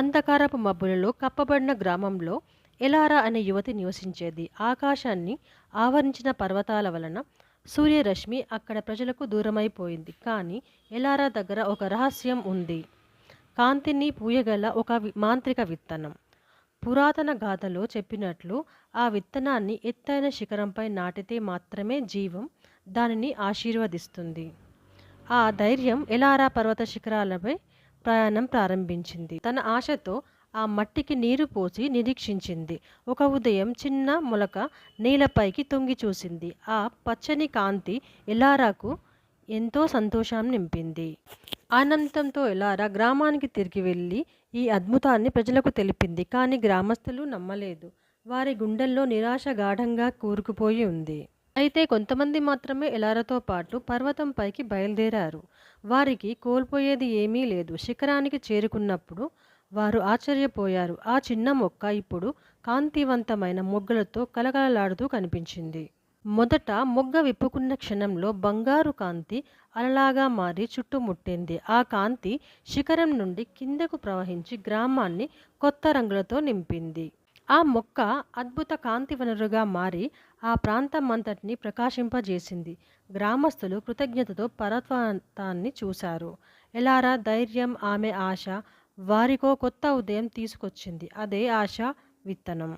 అంధకారపు మబ్బులలో కప్పబడిన గ్రామంలో ఎలారా అనే యువతి నివసించేది. ఆకాశాన్ని ఆవరించిన పర్వతాల వలన సూర్యరశ్మి అక్కడ ప్రజలకు దూరమైపోయింది. కానీ ఎలారా దగ్గర ఒక రహస్యం ఉంది. కాంతిని పూయగల ఒక మాంత్రిక విత్తనం. పురాతన గాథలో చెప్పినట్లు ఆ విత్తనాన్ని ఎత్తైన శిఖరంపై నాటితే మాత్రమే జీవం దానిని ఆశీర్వదిస్తుంది. ఆ ధైర్యం ఎలారా పర్వత శిఖరాలపై ప్రయాణం ప్రారంభించింది. తన ఆశతో ఆ మట్టికి నీరు పోసి నిరీక్షించింది. ఒక ఉదయం చిన్న మొలక నేలపైకి తొంగి చూసింది. ఆ పచ్చని కాంతి ఎలారాకు ఎంతో సంతోషాన్ని నింపింది. ఆనందంతో ఎలారా గ్రామానికి తిరిగి వెళ్ళి ఈ అద్భుతాన్ని ప్రజలకు తెలిపింది. కానీ గ్రామస్తులు నమ్మలేదు. వారి గుండెల్లో నిరాశ గాఢంగా కూరుకుపోయి ఉంది. అయితే కొంతమంది మాత్రమే ఎలారతో పాటు పర్వతం పైకి బయలుదేరారు. వారికి కోల్పోయేది ఏమీ లేదు. శిఖరానికి చేరుకున్నప్పుడు వారు ఆశ్చర్యపోయారు. ఆ చిన్న మొక్క ఇప్పుడు కాంతివంతమైన మొగ్గలతో కళకళలాడుతూ కనిపించింది. మొదట మొగ్గ విప్పుకున్న క్షణంలో బంగారు కాంతి అలలాగా మారి చుట్టుముట్టింది. ఆ కాంతి శిఖరం నుండి కిందకు ప్రవహించి గ్రామాన్ని కొత్త రంగులతో నింపింది. ఆ మొక్క అద్భుత కాంతి వనరుగా మారి ఆ ప్రాంతం అంతటిని ప్రకాశింపజేసింది. గ్రామస్తులు కృతజ్ఞతతో పర్వతాన్ని చూశారు. ఎలారా ధైర్యం, ఆమె ఆశ వారికో కొత్త ఉదయం తీసుకొచ్చింది. అదే ఆశ విత్తనం.